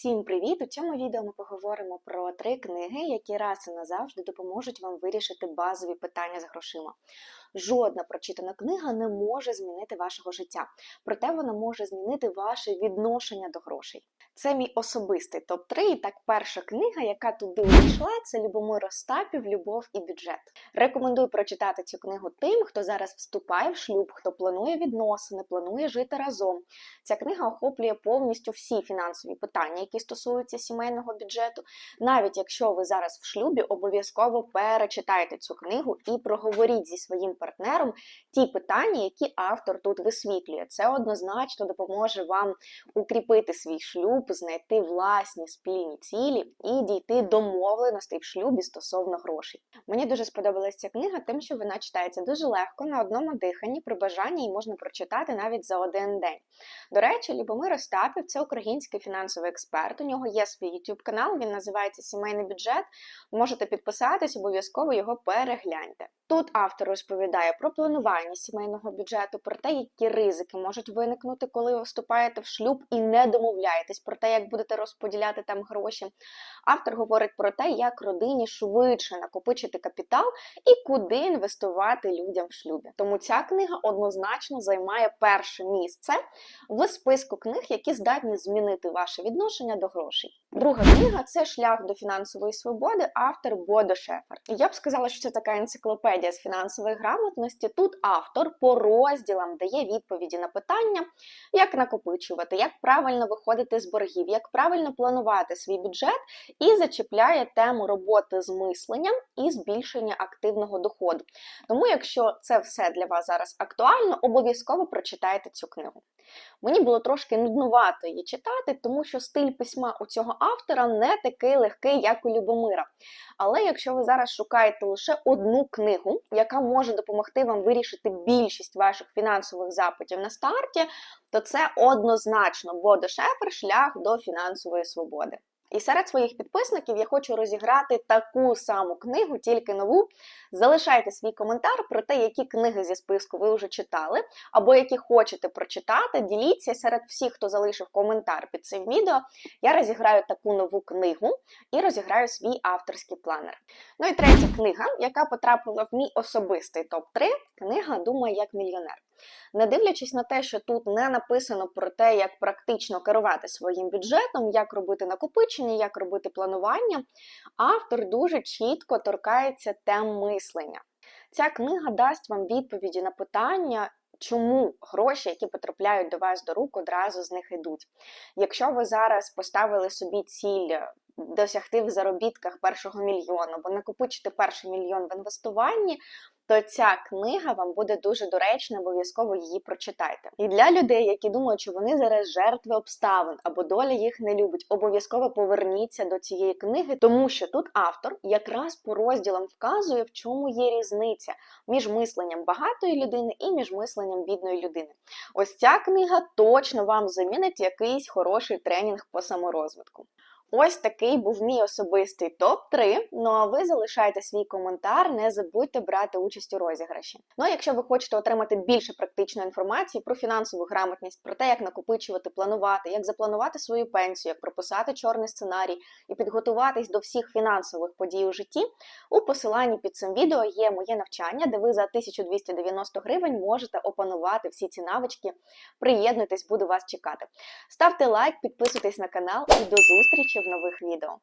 Всім привіт! У цьому відео ми поговоримо про три книги, які раз і назавжди допоможуть вам вирішити базові питання з грошима. Жодна прочитана книга не може змінити вашого життя, проте вона може змінити ваше відношення до грошей. Це мій особистий топ-3. І так, перша книга, яка туди увійшла, це Любомир Остапів Любов і бюджет. Рекомендую прочитати цю книгу тим, хто зараз вступає в шлюб, хто планує відносини, планує жити разом. Ця книга охоплює повністю всі фінансові питання, які стосуються сімейного бюджету. Навіть якщо ви зараз в шлюбі, обов'язково перечитайте цю книгу і проговоріть зі своїм партнером ті питання, які автор тут висвітлює. Це однозначно допоможе вам укріпити свій шлюб, знайти власні спільні цілі і дійти домовленостей в шлюбі стосовно грошей. Мені дуже сподобалася ця книга, тим, що вона читається дуже легко на одному диханні, при бажанні її можна прочитати навіть за один день. До речі, Любомир Остапів це український фінансовий експерт. У нього є свій YouTube канал, він називається Сімейний бюджет. Можете підписатись, обов'язково його перегляньте. Тут автор розповідає про планування сімейного бюджету, про те, які ризики можуть виникнути, коли ви вступаєте в шлюб і не домовляєтесь про те, як будете розподіляти там гроші. Автор говорить про те, як родині швидше накопичити капітал і куди інвестувати людям в шлюбі. Тому ця книга однозначно займає перше місце в списку книг, які здатні змінити ваше відношення до грошей. Друга книга це шлях до фінансової свободи, автор Бодо Шефер. Я б сказала, що це така енциклопедія з фінансової грамотності. Тут автор по розділам дає відповіді на питання, як накопичувати, як правильно виходити з боргів, як правильно планувати свій бюджет, і зачіпляє тему роботи з мисленням і збільшення активного доходу. Тому, якщо це все для вас зараз актуально, обов'язково прочитайте цю книгу. Мені було трошки нуднувато її читати, тому що стиль письма у цього автора не такий легкий, як у Любомира. Але якщо ви зараз шукаєте лише одну книгу, яка може допомогти вам вирішити більшість ваших фінансових запитів на старті, то це однозначно Бодо Шефер шлях до фінансової свободи. І серед своїх підписників я хочу розіграти таку саму книгу, тільки нову. Залишайте свій коментар про те, які книги зі списку ви вже читали, або які хочете прочитати. Діліться серед всіх, хто залишив коментар під цим відео. Я розіграю таку нову книгу і розіграю свій авторський планер. Ну і третя книга, яка потрапила в мій особистий топ-3, книга Думай як мільйонер. Не дивлячись на те, що тут не написано про те, як практично керувати своїм бюджетом, як робити накопичення, як робити планування, автор дуже чітко торкається тем мислення. Ця книга дасть вам відповіді на питання. Чому гроші, які потрапляють до вас до рук, одразу з них йдуть? Якщо ви зараз поставили собі ціль досягти в заробітках першого мільйону, або накопичити перший мільйон в інвестуванні, то ця книга вам буде дуже доречна, обов'язково її прочитайте. І для людей, які думають, що вони зараз жертви обставин або доля їх не любить, обов'язково поверніться до цієї книги, тому що тут автор якраз по розділам вказує, в чому є різниця між мисленням багатої людини і між мисленням бідної людини. Ось ця книга точно вам замінить якийсь хороший тренінг по саморозвитку. Ось такий був мій особистий топ-3. Ну а ви залишайте свій коментар, не забудьте брати участь у розіграші. Ну а якщо ви хочете отримати більше практичної інформації про фінансову грамотність, про те, як накопичувати, планувати, як запланувати свою пенсію, як прописати чорний сценарій і підготуватись до всіх фінансових подій у житті, у посиланні під цим відео є моє навчання, де ви за 1290 гривень можете опанувати всі ці навички. Приєднуйтесь, буду вас чекати. Ставте лайк, підписуйтесь на канал і до в нових відео.